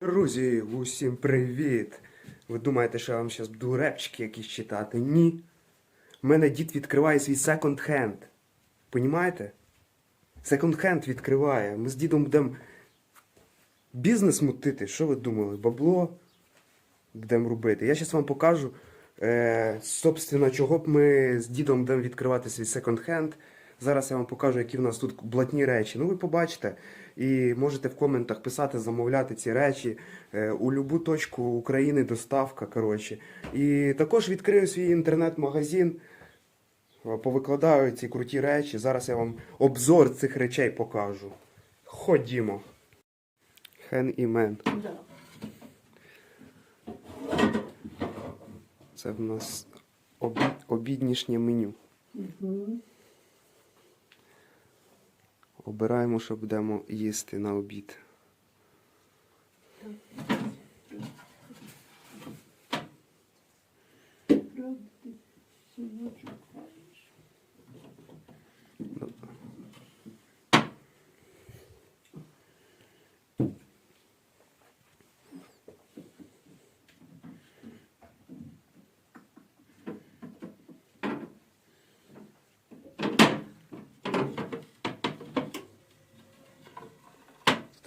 Друзі, усім привіт! Ви думаєте, що я вам зараз буду репчики якісь читати? Ні. У мене дід відкриває свій секонд-хенд. Понімаєте? Секонд-хенд відкриває. Ми з дідом будемо бізнес мутити. Що ви думали? Бабло будемо робити. Я зараз вам покажу, е, собственно, чого б ми з дідом будемо відкривати свій секонд-хенд. Зараз я вам покажу, які в нас тут блатні речі. Ну, ви побачите. І можете в коментах писати, замовляти ці речі. Е, у любу точку України доставка. коротше. І також відкрию свій інтернет-магазин. Е, Повикладаю ці круті речі. Зараз я вам обзор цих речей покажу. Ходімо. Хен і мен. Це в нас обід, обіднішнє меню. Мгм. Обираємо, що будемо їсти на обід. Синочок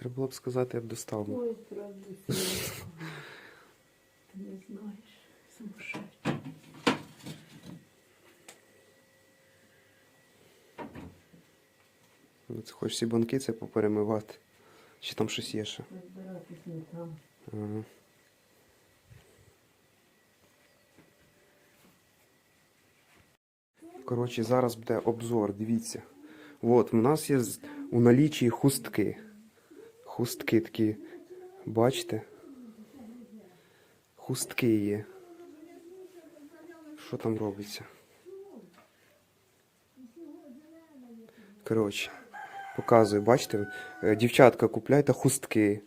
Треба було б сказати, я б достав. би. Ой, правда. Ти не знаєш, сумасшедший. Ну, Це хочеш всі банки це поперемивати. Чи там щось є ще? Розбиратись не там. Ага. Коротше, зараз буде обзор, дивіться. От, у нас є з- у налічі хустки. Хустки такі. Бачите? Хустки є. Що там робиться? Коротше, показую, бачите? Е, Дівчатка, купляйте хустки.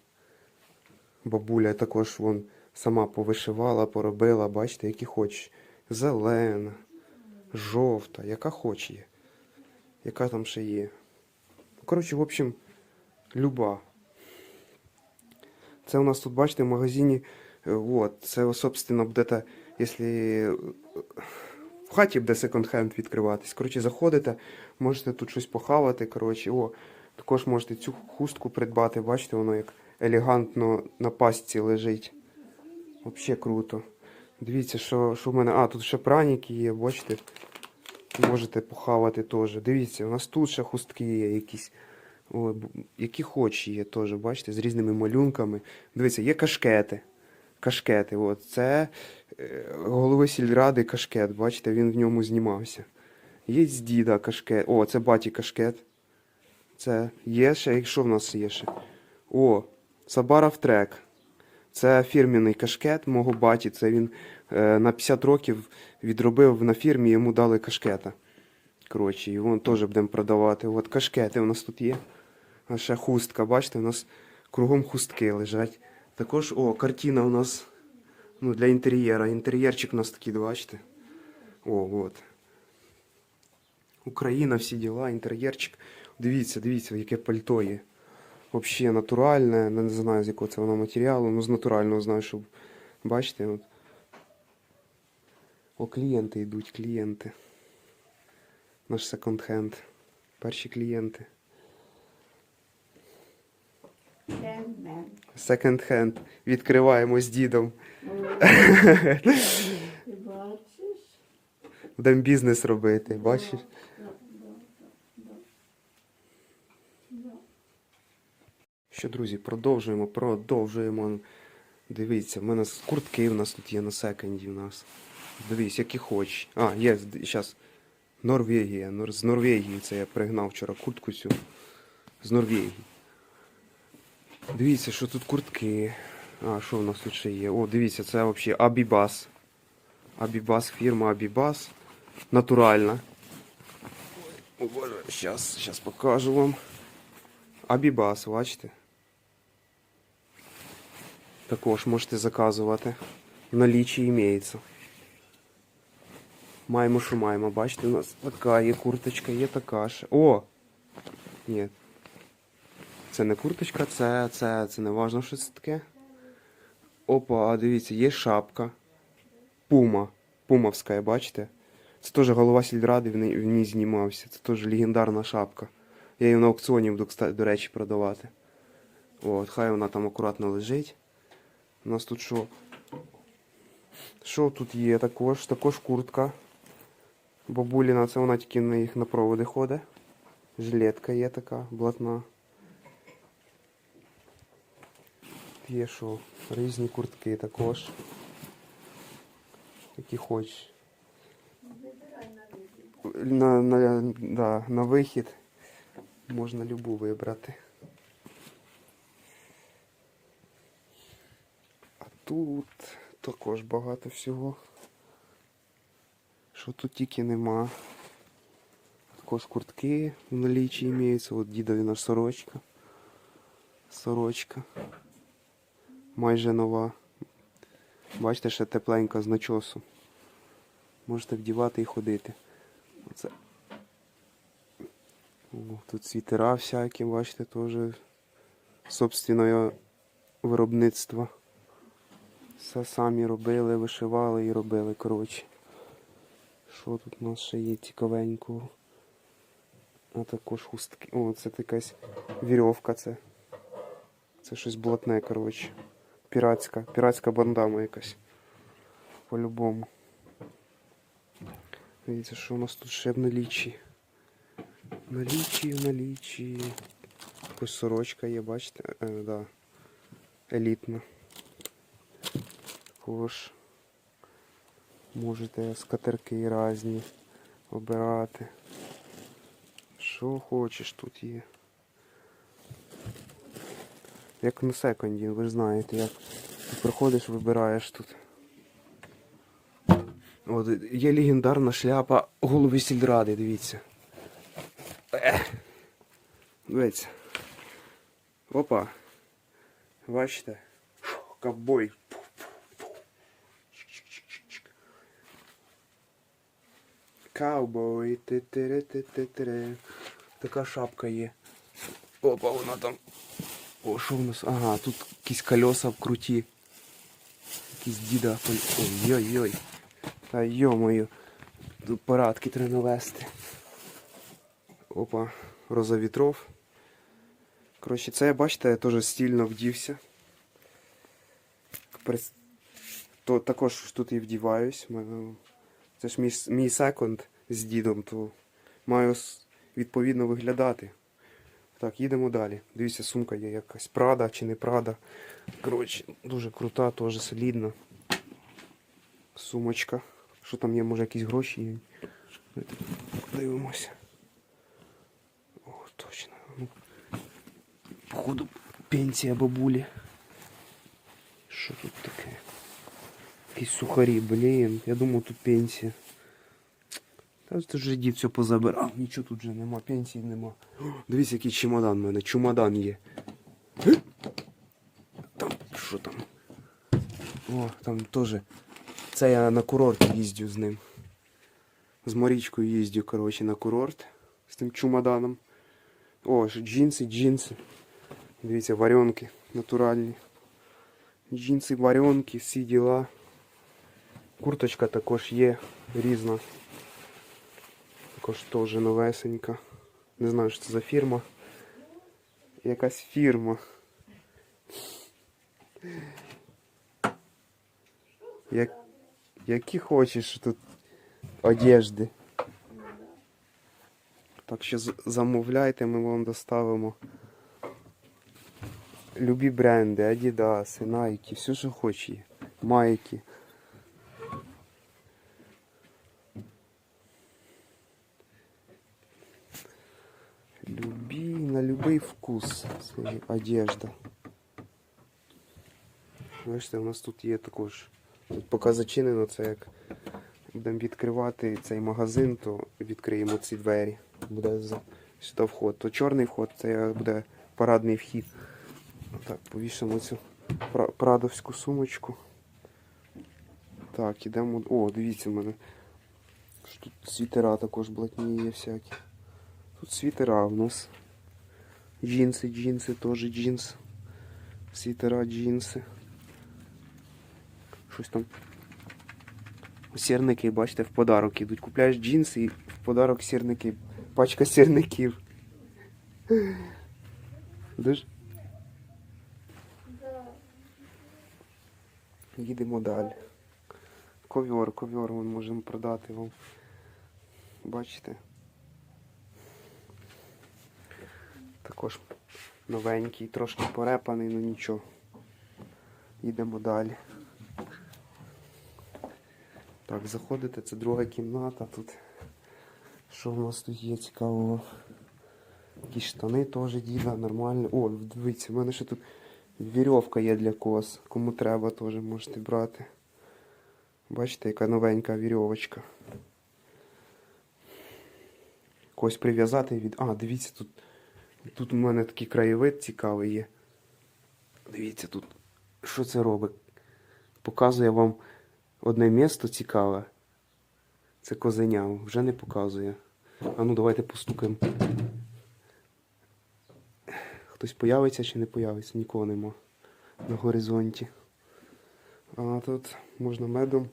Бабуля також вон сама повишивала, поробила, бачите, які хочеш. Зелена, жовта, яка хоч є. Яка там ще є. Коротше, в общем, люба. Це у нас тут, бачите, в магазині. е, От, це, собственно, будете, якщо е, в хаті буде секонд-хенд відкриватись. Коротше, заходите, можете тут щось похавати. Коротше, о, також можете цю хустку придбати, бачите, воно як елегантно на пастці лежить. Взагалі круто. Дивіться, що, що в мене. А, тут ще праніки є, бачите. Можете похавати теж. Дивіться, у нас тут ще хустки є якісь. Ой, які хоч є теж, бачите, з різними малюнками. Дивіться, є кашкети. Кашкети. От. Це е, голови сільради кашкет, бачите, він в ньому знімався. Є з діда кашкет. О, це баті кашкет. Це є ще, і що в нас є ще? О, Сабаров трек. Це фірміний кашкет мого баті. Це він е, на 50 років відробив на фірмі, йому дали кашкета. Коротше, і вон теж будемо продавати. От кашкети у нас тут є. А ще хустка, бачите, у нас кругом хустки лежать. Також, о, картина у нас ну, для інтер'єра. Інтер'єрчик у нас такий, бачите. О, от. Україна, всі діла, інтер'єрчик. Дивіться, дивіться, яке пальто є. Взагалі натуральне, не знаю з якого це воно матеріалу, ну з натурального знаю, що бачите. От. О, клієнти йдуть, клієнти. Наш секонд-хенд. Перші клієнти. Секонд-хенд. Відкриваємо з дідом. Бачиш? Будемо бізнес робити, бачиш? Що, друзі, продовжуємо, продовжуємо. Дивіться, в мене куртки в нас тут є на секонді в нас. Дивіться, які хоч. А, є, зараз. Норвегія. З Норвегії це я пригнав вчора куртку цю. З Норвегії. Дивіться, що тут куртки. А, що в нас тут ще є? О, дивіться, це взагалі Абібас. Абібас, фірма Абібас. Натуральна. О, боже, зараз, зараз покажу вам. Абібас, бачите? Також можете заказувати. В налічі імеється. Маємо, що маємо. Бачите, у нас така є курточка, є така ще. О! Ні. Це не курточка, це, це, це не важно, що це таке. Опа, а дивіться, є шапка. Пума. Пумовська, бачите? Це теж голова сільради в ній, в ній знімався. Це теж легендарна шапка. Я її на аукціоні буду, до речі, продавати. От, хай вона там акуратно лежить. У нас тут що? Що тут є? Також, також куртка. Бабуліна, це вона тільки на їх на проводи ходить. Жилетка є така, блатна. Що? Різні куртки також. Які хочеш. На, на, да, на вихід можна любу вибрати. А тут також багато всього. Що тут тільки нема. Також куртки в налічі імеються. От дідові наш сорочка. Сорочка. Майже нова. Бачите, ще тепленька з начосу. Можете вдівати і ходити. Оце. О, тут світера всякі, бачите, теж собственного виробництва. Все самі робили, вишивали і робили, коротше. Що тут у нас ще є цікавенького? А також хустки. О, це якась вірьовка це. Це щось блатне, коротше. Піратська. Піратська бандама якась. По-любому. Дивіться, що у нас тут ще в налічі. В налічі, в налічі. Якась сорочка є, бачите? Е, да. Елітна. Також можете скатерки різні обирати. Що хочеш тут є. Як на секунді, ви ж знаєте, як ти приходиш, вибираєш тут. От, є легендарна шляпа голови сільради, дивіться. Дивіться. Опа. Бачите? Ковбой. Каубой. Така шапка є. Опа, вона там. О, що в нас? Ага, тут якісь колеса круті. Якісь діда. Ой-ой-ой. Та йо-моє. Тут парадки треба навести. Опа, роза вітров. Коротше, це, бачите, я теж стільно вдівся. То також тут і вдіваюсь. Це ж мій, мій секонд з дідом, то маю відповідно виглядати. Так, їдемо далі. Дивіться, сумка є якась Прада чи не Прада. Коротше, дуже крута, теж солідна. Сумочка. Що там є, може якісь гроші є. Дивимося. О, точно. Ну, Походу, пенсія бабулі. Що тут таке? Якісь сухарі, блін. Я думав тут пенсія. Ж вже дід все позабирав. Нічого тут вже нема, пенсії нема. Дивіться, який чемодан в мене. Чемодан є. Е? Там, що там? О, там теж. Це я на курорт їздю з ним. З Марічкою їздю, коротше, на курорт з тим чемоданом. О, джинси, джинси. Дивіться, варенки натуральні. Джинси, варенки, всі діла. Курточка також є різна. Також теж новесенька. Не знаю, що це за фірма. Якась фірма. Як... Які хочеш тут одежди. Так що замовляйте, ми вам доставимо. Любі бренди, Adidas, Nike, все, що хоче. Майки. Любі, на любий вкус одежда. Бачите, у нас тут є також. Тут поки зачинено, це як будемо відкривати цей магазин, то відкриємо ці двері. Буде сюди вход. То чорний вход, це буде парадний вхід. Так, повішимо цю прадовську сумочку. Так, ідемо. О, дивіться в мене. Тут світера також блатні є всякі. Тут світера в нас. Джинси, джинси, теж джинс. Світера, джинси. Щось там. Сірники, бачите, в подарок ідуть. Купляєш джинси і в подарок сірники. Пачка сірників. Дуже. Їдемо далі. Ковьор, ковьор ми можемо продати вам. Бачите? Також новенький, трошки порепаний, ну нічого. Їдемо далі. Так, заходите, це друга кімната тут. Що в нас тут є цікавого? Якісь штани теж діда, нормально. О, дивіться, в мене ще тут вірьовка є для кос. Кому треба, теж можете брати. Бачите, яка новенька вірьовочка. Когось прив'язати від. А, дивіться, тут. Тут у мене такий краєвид цікавий є. Дивіться тут. Що це робить? Показує вам одне місто цікаве. Це козеня. Вже не показує. А ну давайте постукаємо. Хтось появиться чи не появиться, нікого нема на горизонті. А тут можна медом,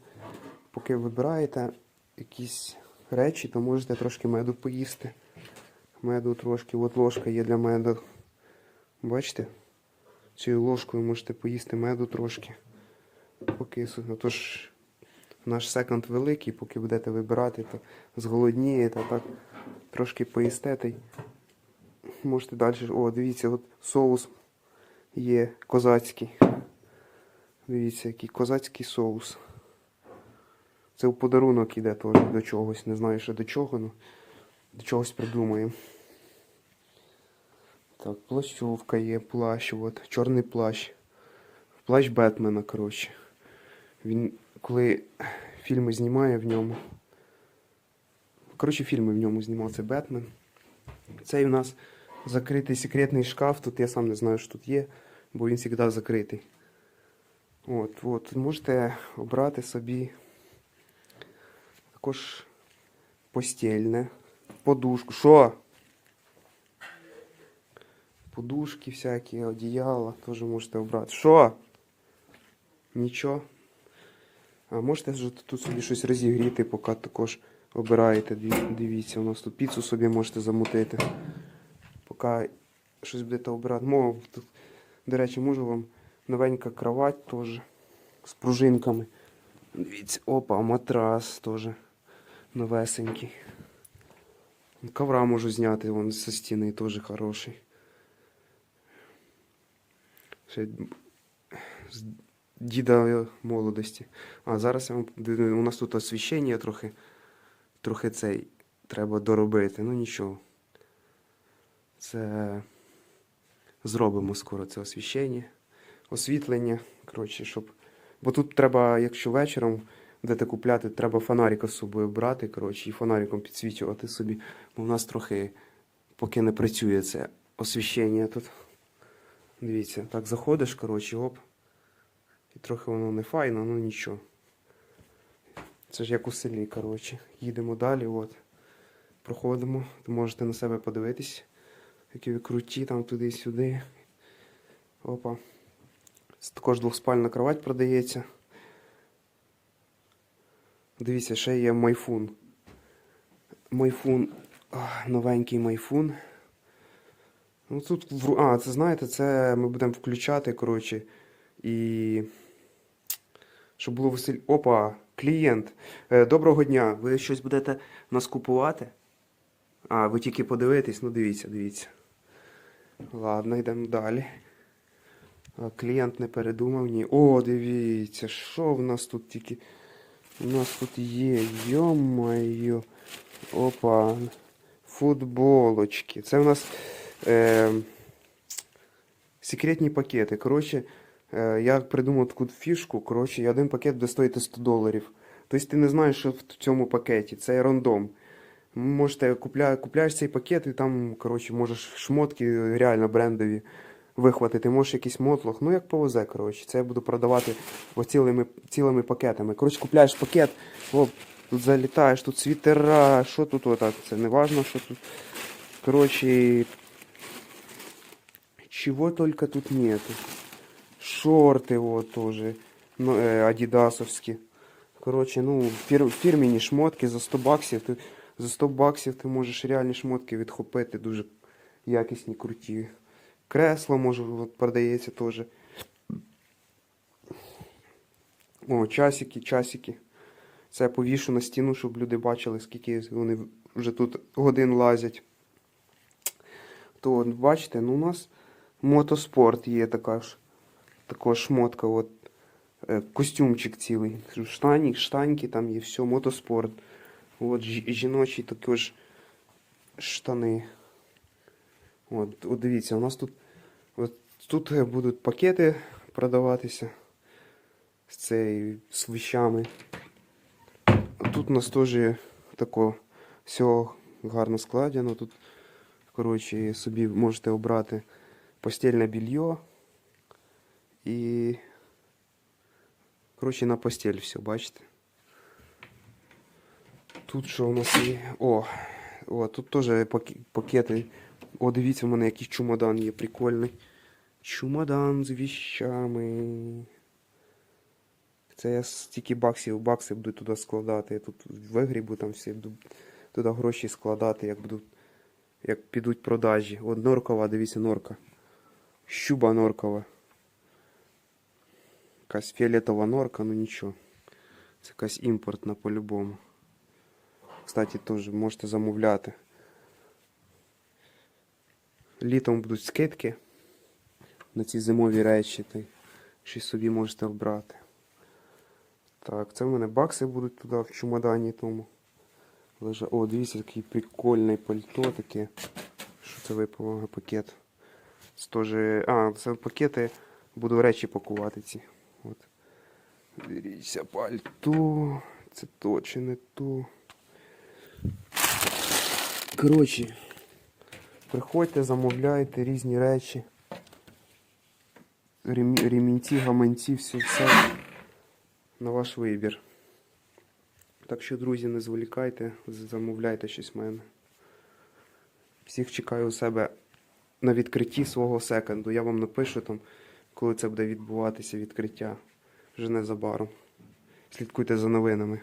поки вибираєте якісь речі, то можете трошки меду поїсти. Меду трошки, от ложка є для меду. Бачите? Цією ложкою можете поїсти меду трошки. Поки с- а то ж наш секонд великий, поки будете вибирати, то зголоднієте, так трошки поїсте. та й Можете далі. О, дивіться, от соус є козацький. Дивіться, який козацький соус. Це в подарунок іде теж до чогось. Не знаю ще до чого, але до чогось придумаємо. Так, плащовка є, плащ, от, чорний плащ. Плащ Бетмена, коротше. Він коли фільми знімає в ньому. Коротше, фільми в ньому знімав це Бетмен. Цей у нас закритий секретний шкаф. Тут я сам не знаю, що тут є, бо він завжди закритий. От, от. Можете обрати собі також постільне, подушку. Що? Подушки всякі, одіяла теж можете обрати. Що? Нічого. А можете тут собі щось розігріти, поки також обираєте. Дивіться, у нас тут піцу собі можете замутити. Поки щось будете обирати. Мов, тут, до речі, можу вам новенька кровать теж з пружинками. Дивіться, опа, матрас теж новесенький. Ковра можу зняти вон зі стіни, теж хороший. Ще з діда молодості. А зараз я вам у нас тут освіщення трохи, трохи цей треба доробити. Ну нічого. Це зробимо скоро це освіщення, освітлення. Коротше, щоб. Бо тут треба, якщо вечором будете купляти, треба фонарика з собою брати, коротше, і фонариком підсвічувати собі. Бо в нас трохи поки не працює це освіщення тут. Дивіться, так заходиш, коротше, оп. І трохи воно не файно, ну нічого. Це ж як у селі, коротше. Їдемо далі, от. Проходимо, можете на себе подивитись, які ви круті, там туди-сюди. Опа. Також двохспальна кровать продається. Дивіться, ще є майфун. Майфун. Новенький майфун. Ну тут, а, це знаєте, це ми будемо включати, коротше, і. Щоб було весель. Опа, клієнт. Е, Доброго дня. Ви щось будете нас купувати? А, ви тільки подивитесь, ну дивіться, дивіться. Ладно, йдемо далі. Клієнт не передумав ні. О, дивіться, що в нас тут тільки. У нас тут є. Йо-моє. Опа. Футболочки. Це у нас е, секретні пакети. Коротше, е, я придумав таку фішку. Коротше, один пакет буде стоїти 100 доларів. Тобто ти не знаєш, що в цьому пакеті. Це рандом. Можете купля, купляєш цей пакет і там, коротше, можеш шмотки реально брендові вихватити. Можеш якийсь мотлох. Ну, як повезе, коротше. Це я буду продавати цілими, цілими пакетами. Коротше, купляєш пакет, оп, тут залітаєш, тут світера, що тут отак. Це не важно, що тут. Коротше, чего только тут нету. Шорты вот тоже. ну, е, адідасовські. Коротше, ну, фір, фірмені шмотки за 100 баксів. Ти, за 100 баксів ти можеш реальні шмотки відхопити, дуже якісні, круті. Кресло може от, продається теж. О, часики, часики. Це повішу на стіну, щоб люди бачили, скільки вони вже тут годин лазять. То от, бачите, ну у нас мотоспорт є така ж. Також шмотка, от, е, костюмчик цілий. Штані, штаньки там є, все, мотоспорт. От жіночі також штани. От, от дивіться, у нас тут, тут е, будуть пакети продаватися з цей, з вещами. А Тут у нас теж тако все гарно складено. Тут, коротше, собі можете обрати постільне білье і. Коротше, на постель все, бачите? Тут що у нас є? О, о тут теж пакети. О, дивіться, в мене якийсь чумодан є прикольний. Чумодан з віщами. Це я стільки баксів, бакси буду туди складати. Я тут вигрібу там всі, буду туди гроші складати, як будуть, як підуть продажі. От норкова, дивіться, норка. Щуба норкова. Якась фіолетова норка, ну нічого. Це якась імпортна по-любому. Кстати, теж можете замовляти. Літом будуть скидки на ці зимові речі. Та щось собі можете обрати. Так, це в мене бакси будуть туди в чемодані тому. Лежа... О, дивіться, такий прикольний пальто таке. Що це випало пакет? Це теж... А, це пакети буду речі пакувати ці. От. Дивіться, пальто. Це то чи не то. Коротше, приходьте, замовляйте різні речі. Ремі- Ремінці, гаманці, все, все на ваш вибір. Так що, друзі, не зволікайте, замовляйте щось в мене. Всіх чекаю у себе на відкритті свого секонду. Я вам напишу там, коли це буде відбуватися відкриття. Вже незабаром. Слідкуйте за новинами.